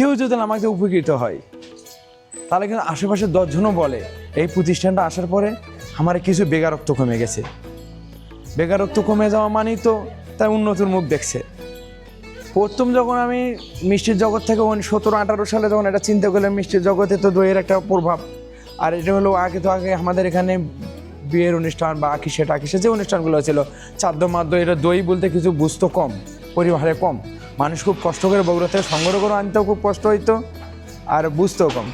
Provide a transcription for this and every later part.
কেউ যদি আমাকে উপকৃত হয়, তাহলে কিন্তু আশেপাশে দশজনও বলে, এই প্রতিষ্ঠানটা আসার পরে আমার কিছু বেকারত্ব কমে গেছে। বেকারত্ব কমে যাওয়া মানেই তো তাই উন্নতির মুখ দেখছে। প্রথম যখন আমি মিষ্টির জগৎ থেকে সতেরো, আঠারো সালে যখন এটা চিন্তা করলাম, মিষ্টির জগতে তো দইয়ের একটা প্রভাব। আর এটা হলো আগে তো আগে আমাদের এখানে বিয়ের অনুষ্ঠান বা আকিসে টাকিসে যে অনুষ্ঠানগুলো ছিল চাদ্য মাদ্য এটা দই বলতে কিছু বুঝতো কম, পরিবারে কম। মানুষ খুব কষ্ট করে বগুড়া থেকে সংগ্রহ করে আনতেও খুব কষ্ট হইতো আর বুঝতেও কম।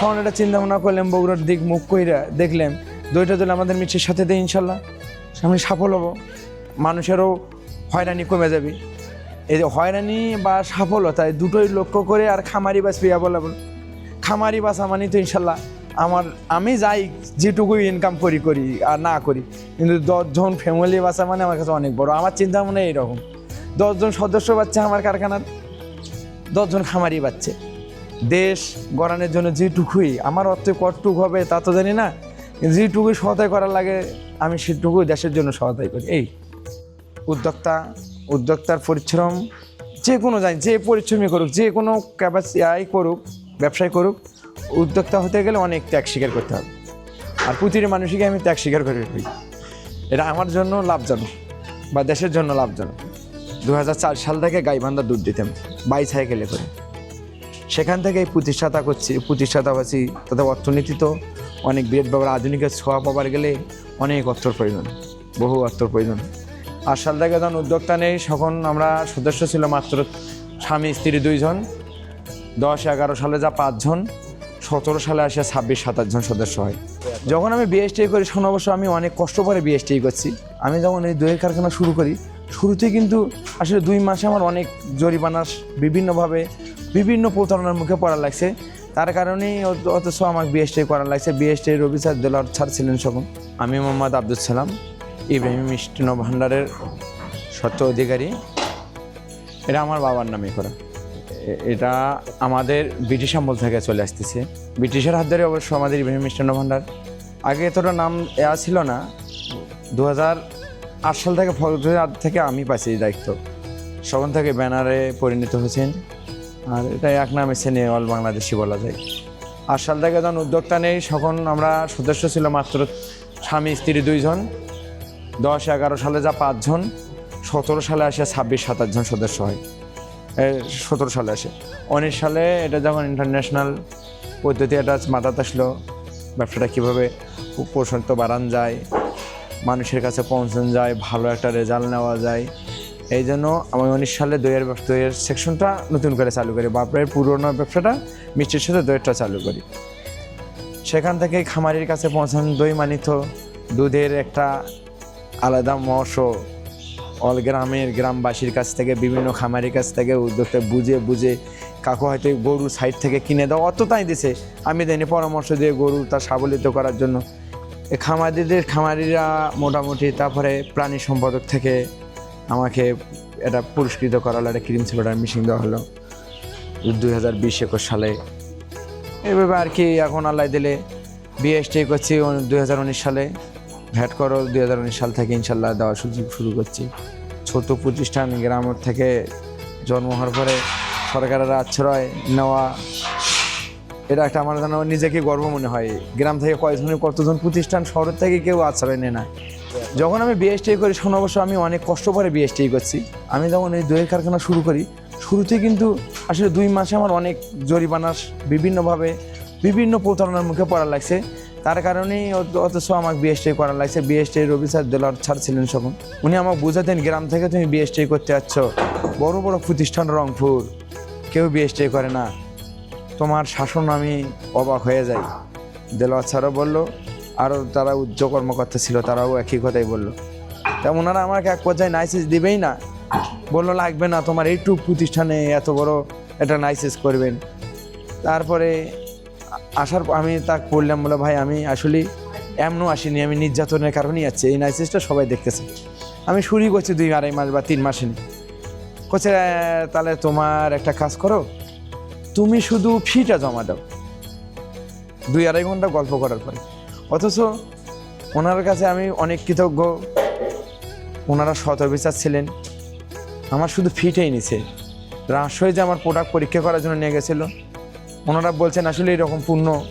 তখন এটা চিন্তা ভাবনা করলাম, বগুড়ার দিক মুখ কইরা দেখলাম দইটা দিলে আমাদের মিষ্টির সাথে দেয় ইনশাল্লাহ। আমি সফল হব। মানুষেরও হয়রানি কমে যাবে। এই যে হয়রানি বা সফলতা দুটোই লক্ষ্য করে আর খামারি বাস পিয়া বলে বল। খামারি বাসা মানে তো ইনশাল্লাহ আমার, আমি যাই যেটুকু ইনকাম করি করি আর না করি। কিন্তু দশজন ফ্যামিলি বাসা মানে আমার কাছে অনেক বড়। আমার চিন্তা ভাবনা এইরকম। দশজন সদস্য বাচ্চা আমার কারখানার, দশজন খামারি বাচ্চা। দেশ গড়ানোর জন্য যেটুকুই, আমার অর্থে কতটুকু হবে তা তো জানি না যেটুকুই সহায়তা করার লাগে, আমি সেটুকুই দেশের জন্য সহায়তাই করি। এই, উদ্যোক্তা, উদ্যোক্তার পরিশ্রম, যে কোনো জানি যে পরিশ্রমই করুক, যে কোনো ক্যাপাসি আই করুক, ব্যবসায় করুক, উদ্যোক্তা হতে গেলে অনেক ত্যাগ স্বীকার করতে হবে। আর প্রতিটি মানুষকে আমি ত্যাগ স্বীকার করে এটা আমার জন্য লাভজনক, বা দেশের জন্য লাভজনক। দু হাজার চার সাল থেকে গাইবান্ধা দুধ দিতাম বাই সাইকেলে করে। সেখান থেকে এই প্রতিষ্ঠাতা করছি, প্রতিষ্ঠাতা হচ্ছি তাতে অর্থনীতি তো অনেক বিরাট ব্যাপার আধুনিকের ছোঁয়া পাবার গেলে অনেক অর্থর প্রয়োজন, বহু অর্থর প্রয়োজন। আর সাল থেকে যখন উদ্যোক্তা নেই, তখন আমরা সদস্য ছিল মাত্র স্বামী, স্ত্রী দুইজন। দশ, এগারো সালে যা পাঁচজন, সতেরো সালে আসে ছাব্বিশ, সাতাশ জন সদস্য হয়। যখন আমি বিএসটি করি, তখন অবশ্য আমি অনেক কষ্ট করে বিএসটি করছি। আমি যখন এই দইয়ের কারখানা শুরু করি শুরুতে কিন্তু আসলে দুই মাসে আমার অনেক জরিমানা বিভিন্নভাবে বিভিন্ন প্রতারণার মুখে পড়া লাগছে। তার কারণেই অথচ আমার বিএসটি করা লাগছে। বিএসটি রবি স্যার দেলার ছাড় ছিলেন সকল আমি মোহাম্মদ আব্দুল সালাম, ইব্রাহিম মিষ্টিন ভান্ডারের সত্য অধিকারী। এটা আমার বাবার নামে করা। এটা আমাদের ব্রিটিশ আমল থেকে চলে আসতেছে। ব্রিটিশের হাত ধরে অবশ্য আমাদের ইব্রাহিম মিষ্টান্ন ভান্ডার আগে এতটা নাম এয়া ছিল না। দু হাজার আট সাল থেকে আগ থেকে আমি পাইছি এই দায়িত্ব। সখন থেকে ব্যানারে পরিণত হয়েছেন। আর এটা এক নামে সেনে অল বাংলাদেশি বলা যায়। আট সাল থেকে যখন উদ্যোক্তা নেই তখন আমরা সদস্য ছিল মাত্র স্বামী, স্ত্রী দুইজন। দশ, এগারো সালে যা পাঁচজন, সতেরো সালে আসে ছাব্বিশ, সাতাশ জন সদস্য হয়। সতেরো সালে আসে। উনিশ সালে এটা যখন ইন্টারন্যাশনাল পদ্ধতি এটা মাথাতে আসলো, ব্যবসাটা কীভাবে প্রশস্ত বাড়ান যায় মানুষের কাছে পৌঁছানো যায়, ভালো একটা রেজাল্ট নেওয়া যায়। এই জন্য আমি উনিশ সালে দইয়ের দইয়ের সেকশনটা নতুন করে চালু করি। বাপরের পুরোনো ব্যবসাটা মিষ্টির সাথে দইয়েরটা চালু করি। সেখান থেকে খামারির কাছে পৌঁছানো দই মানিত। দুধের একটা আলাদা মশ অল গ্রামের গ্রামবাসীর কাছ থেকে, বিভিন্ন খামারির কাছ থেকে উদ্যোগটা বুঝে বুঝে কাকু হয়তো গরু সাইড থেকে কিনে দেওয়া অত তাই দিছে। আমি দেনি পরামর্শ দিয়ে গরু তা সাবলিত করার জন্য। খামারিদের, খামারিরা মোটামুটি তারপরে প্রাণী সম্পাদক থেকে আমাকে এটা পুরস্কৃত করা হলো একটা ক্রিম সিলোটার মিশিং দেওয়া হলো দুই হাজার বিশ একুশ সালে। এভাবে আর কি এখন আল্লাহ দিলে বিএসটি করছি দুই হাজার উনিশ সালে। ভ্যাট করো দুই হাজার উনিশ সাল থেকে ইনশাল্লাহ দেওয়া সুযোগ শুরু করছি। ছোট প্রতিষ্ঠান গ্রাম থেকে জন্ম হওয়ার পরে সরকারের আশ্রয় নেওয়া এটা একটা আমার যেন নিজেকে গর্ব মনে হয়। গ্রাম থেকে কয়েকজনের কতজন প্রতিষ্ঠান, শহর থেকে কেউ আশ্রয় নেয় না। যখন আমি বিএসটি করি, শোন অবশ্য আমি অনেক কষ্ট করে বিএসটি করছি। আমি যখন এই দইয়ের কারখানা শুরু করি। শুরুতে কিন্তু আসলে দুই মাসে আমার অনেক জরিমানা বিভিন্নভাবে বিভিন্ন প্রতারণার মুখে পড়া লাগছে। তার কারণেই অথচ আমাকে বিএসটি করা লাগছে। বিএসটি রবি স্যার দেলার ছাড় ছিলেন সকল উনি আমাকে বুঝাতেন, গ্রাম থেকে তুমি বিএসটি করতে যাচ্ছ। বড় বড় প্রতিষ্ঠান রংপুর। কেউ বিএসটি করে না। তোমার শাসন আমি অবাক হয়ে যাই। দেলোয়ার স্যারও বলল আরও তারা উচ্চ কর্মকর্তা ছিল, তারাও একই কথাই বলল। তা ওনারা আমাকে এক পর্যায়ে নাইসিস দিবেই না। বলল, লাগবে না, তোমার এইটু প্রতিষ্ঠানে এত বড় একটা নাইসিস করবেন। তারপরে আসার আমি তা বললাম বলে ভাই, আমি আসলে এমনও আসিনি, আমি নির্যাতনের কারণেই আছি এই নাইসিসটা সবাই দেখতেছে। আমি শুরুই করছি দুই আড়াই মাস বা তিন মাসে করছে তাহলে তোমার একটা কাজ করো তুমি শুধু ফিটা জমা দাও। দুই আড়াই ঘণ্টা গল্প করার পরে। অথচ ওনার কাছে আমি অনেক কৃতজ্ঞ। ওনারা বিচার ছিলেন। আমার শুধু ফিটেই নিছে। রাজশাহী যে আমার প্রোডাক্ট পরীক্ষা করার জন্য নিয়ে গেছিল। ওনারা বলছেন, আসলে এরকম পূর্ণ।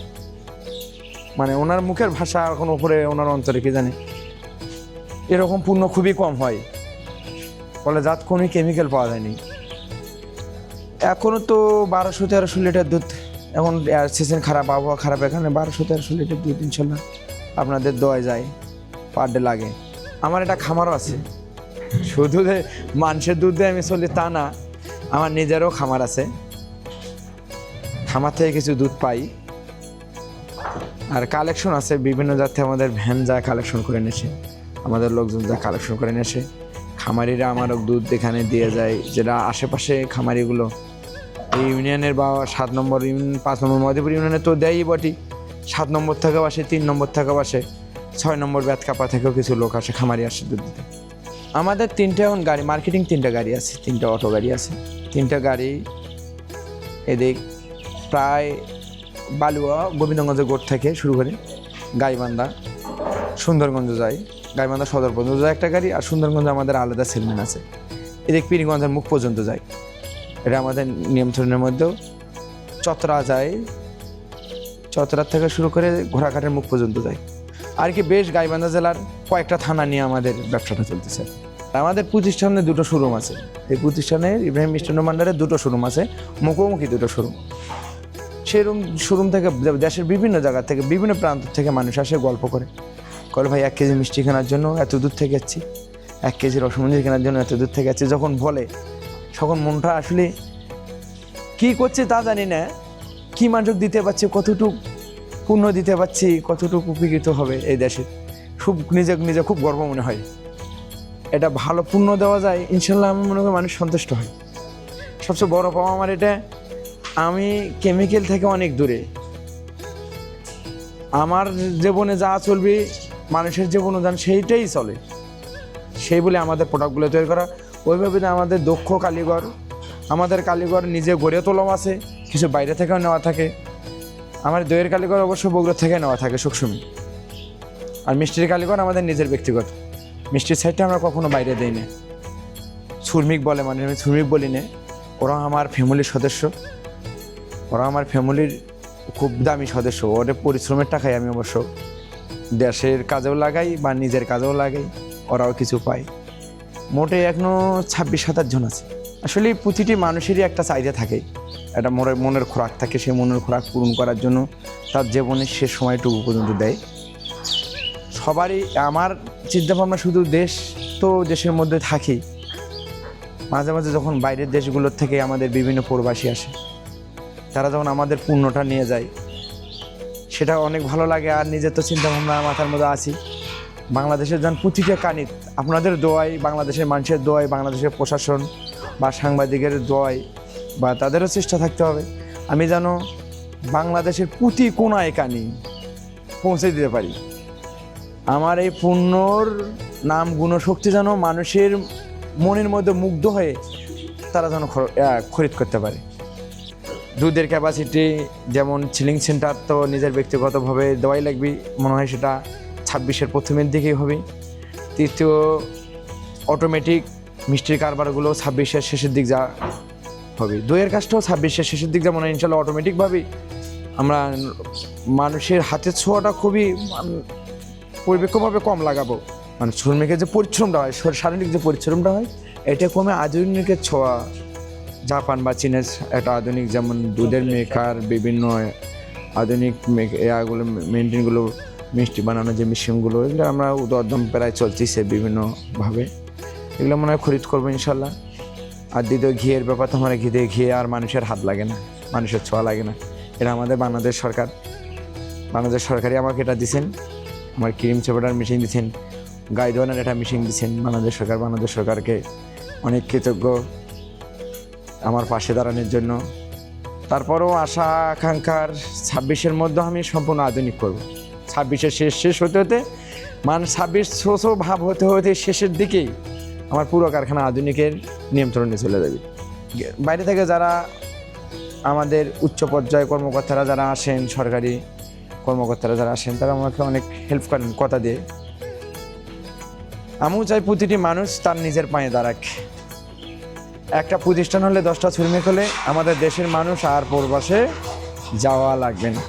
মানে ওনার মুখের ভাষা এখন উপরে, ওনার অন্তরে কি জানে। এরকম পূর্ণ খুবই কম হয়। ফলে যাত কোনো কেমিক্যাল পাওয়া যায়নি। এখনও তো বারোশো, তেরোশো লিটার দুধ। এখন সিজন খারাপ, আবহাওয়া খারাপ, এখানে বারোশো, তেরোশো লিটার দুধ ইনশাল্লাহ আপনাদের দোয়া যায় পার ডে লাগে। আমার এটা খামারও আছে। শুধু যে মানুষের দুধ দিয়ে আমি চলি তা না, আমার নিজেরও খামার আছে। খামার থেকে কিছু দুধ পাই। আর কালেকশন আছে, বিভিন্ন জাতি আমাদের ভ্যান যায় কালেকশন করে নেছে আমাদের লোকজন যা কালেকশন করে নেছে খামারিরা আমারও দুধ এখানে দিয়ে যায়, যেটা আশেপাশে খামারিগুলো এই ইউনিয়নের বা সাত নম্বর ইউনিয়ন, পাঁচ নম্বর মধুপুর ইউনিয়নে তো দেয়ই বটি। সাত নম্বর থেকেও আসে তিন নম্বর থেকেও আসে ছয় নম্বর ব্যাতকাপা থেকেও কিছু লোক আসে খামারি আসে দুধ দিতে। আমাদের তিনটে এখন গাড়ি মার্কেটিং তিনটা গাড়ি আছে, তিনটা অটো গাড়ি আছে। তিনটা গাড়ি, এদিক প্রায় বালুয়া গোবিন্দগঞ্জের গোট থেকে শুরু করে গাইবান্ধা, সুন্দরগঞ্জ যায়, গাইবান্ধা সদর পর্যন্ত যায় একটা গাড়ি, আর সুন্দরগঞ্জে আমাদের আলাদা সেলমেন আছে। এদিক পীরগঞ্জের মুখ পর্যন্ত যায়। এটা আমাদের নিয়ন্ত্রণের মধ্যেও চতরা যায়। চতরার থেকে শুরু করে ঘোড়াঘাটের মুখ পর্যন্ত যায়। আর কি বেশ গাইবান্ধা জেলার কয়েকটা থানা নিয়ে আমাদের ব্যবসাটা চলতেছে। আমাদের প্রতিষ্ঠানে দুটো শোরুম আছে। এই প্রতিষ্ঠানের ইব্রাহিম মিষ্টান্ন ভান্ডারের দুটো শোরুম আছে, মুখোমুখি দুটো শোরুম সেই রুম শোরুম থেকে দেশের বিভিন্ন জায়গা থেকে, বিভিন্ন প্রান্ত থেকে মানুষ আসে, গল্প করে। কল ভাই, এক কেজি মিষ্টি কেনার জন্য এত দূর থেকে যাচ্ছি। এক কেজি রসমঞ্জি কেনার জন্য এত দূর থেকে যাচ্ছি। যখন বলে তখন মনটা আসলে কি করছে তা জানি না। কি মানুষ দিতে পারছে, কতটুকু পূর্ণ দিতে পারছি, কতটুকু উপকৃত হবে এই দেশে। খুব নিজে নিজে খুব গর্ব মনে হয়। এটা ভালো পূর্ণ দেওয়া যায় ইনশাল্লাহ আমি মনে করি মানুষ সন্তুষ্ট হয়। সবচেয়ে বড় পাওয়া আমার এটা, আমি কেমিক্যাল থেকে অনেক দূরে। আমার জীবনে যা চলবে, মানুষের জীবন অনুযায়ী সেইটাই চলে। সেই বলে আমাদের প্রোডাক্টগুলো তৈরি করা। ওইভাবে আমাদের দক্ষ কালীঘর আমাদের কালীঘর নিজে গড়ে তোলাও আছে, কিছু বাইরে থেকেও নেওয়া থাকে। আমার দইয়ের কালীঘর অবশ্য বগুড়া থেকে নেওয়া থাকে সবসময়। আর মিষ্টির কালীঘর আমাদের নিজের ব্যক্তিগত। মিষ্টির সাইডটা আমরা কখনো বাইরে দিই না। শ্রমিক বলে মানে আমি শ্রমিক বলি না। ওরা আমার ফ্যামিলির সদস্য। ওরা আমার ফ্যামিলির খুব দামি সদস্য। ওদের পরিশ্রমের টাকায় আমি অবশ্য দেশের কাজেও লাগাই বা নিজের কাজেও লাগাই। ওরাও কিছু পায়। মোটে এখনও ছাব্বিশ সাতাশ জন আছে। আসলে প্রতিটি মানুষেরই একটা চাহিদা থাকে। একটা মনের মনের খোরাক থাকে সেই মনের খোরাক পূরণ করার জন্য তার জীবনের শেষ সময়টুকু পর্যন্ত দেয়। সবারই, আমার চিন্তাভাবনা শুধু দেশ তো দেশের মধ্যে থাকি মাঝে মাঝে যখন বাইরের দেশগুলোর থেকে আমাদের বিভিন্ন প্রবাসী আসে, তারা যখন আমাদের পূর্ণটা নিয়ে যায়, সেটা অনেক ভালো লাগে আর নিজের তো চিন্তাভাবনা মাথার মধ্যে আছি বাংলাদেশের যান প্রতিটা কানিত। আপনাদের দোয়াই বাংলাদেশের মানুষের দোয়াই, বাংলাদেশের প্রশাসন বা সাংবাদিকের দোয়াই বা তাদেরও চেষ্টা থাকতে হবে। আমি যেন বাংলাদেশের প্রতি কোনায় কানি, পৌঁছে দিতে পারি। আমার এই পণ্যর নাম গুণশক্তি যেন মানুষের মনের মধ্যে মুগ্ধ হয়ে তারা যেন খরিদ করতে পারে। দুধের ক্যাপাসিটি যেমন চিলিং সেন্টার তো নিজের ব্যক্তিগতভাবে দেওয়াই লাগবে, মনে হয় সেটা ছাব্বিশের প্রথমের দিকেই হবে। তৃতীয় অটোমেটিক মিষ্টির কারবারগুলো ছাব্বিশের শেষের দিক যা হবে। দইয়ের কাজটাও ছাব্বিশের শেষের দিক যেমন ইনশাল্লাহ অটোমেটিকভাবেই আমরা মানুষের হাতের ছোঁয়াটা খুবই পরিপেক্ষভাবে কম লাগাবো। মানে শ্রমিকের যে পরিশ্রমটা হয় শারীরিক যে পরিশ্রমটা হয়, এটা কমে আধুনিকের ছোঁয়া। জাপান বা চীনের একটা আধুনিক যেমন দুধের মেকার বিভিন্ন আধুনিক ইয়াগুলো মেনটেনগুলো মিষ্টি বানানোর যে মেশিনগুলো এগুলো আমরা উদরদম প্রায় চলতেছে বিভিন্নভাবে। এগুলো মনে হয় খরিদ করব ইনশাল্লাহ। আর দ্বিতীয় ঘিয়ের ব্যাপার তো আমার ঘিতে ঘিয়ে আর মানুষের হাত লাগে না, মানুষের ছোঁয়া লাগে না। এটা আমাদের বাংলাদেশ সরকার। বাংলাদেশ সরকারই আমাকে এটা দিছেন। আমার ক্রিম চেপাটার মেশিন দিচ্ছেন গাই ধোয়ানোর একটা মেশিন দিচ্ছেন বাংলাদেশ সরকার, বাংলাদেশ সরকারকে অনেক কৃতজ্ঞ আমার পাশে দাঁড়ানোর জন্য। তারপরেও আশা, আকাঙ্ক্ষার ছাব্বিশের মধ্যে আমি সম্পূর্ণ আধুনিক করব। ছাব্বিশের শেষ শেষ হতে হতে মানে ছাব্বিশ ছোটো ভাব হতে হতে শেষের দিকেই আমার পুরো কারখানা আধুনিকের নিয়ন্ত্রণে চলে যাবে। বাইরে থেকে যারা আমাদের উচ্চ পর্যায়ে কর্মকর্তারা যারা আসেন, সরকারি কর্মকর্তারা যারা আসেন, তারা আমাকে অনেক হেল্প করেন কথা দিয়ে। আমিও চাই প্রতিটি মানুষ তার নিজের পায়ে দাঁড়াক। একটা প্রতিষ্ঠান হলে দশটা শ্রমিক হলে আমাদের দেশের মানুষ আর প্রবাসে যাওয়া লাগবে না।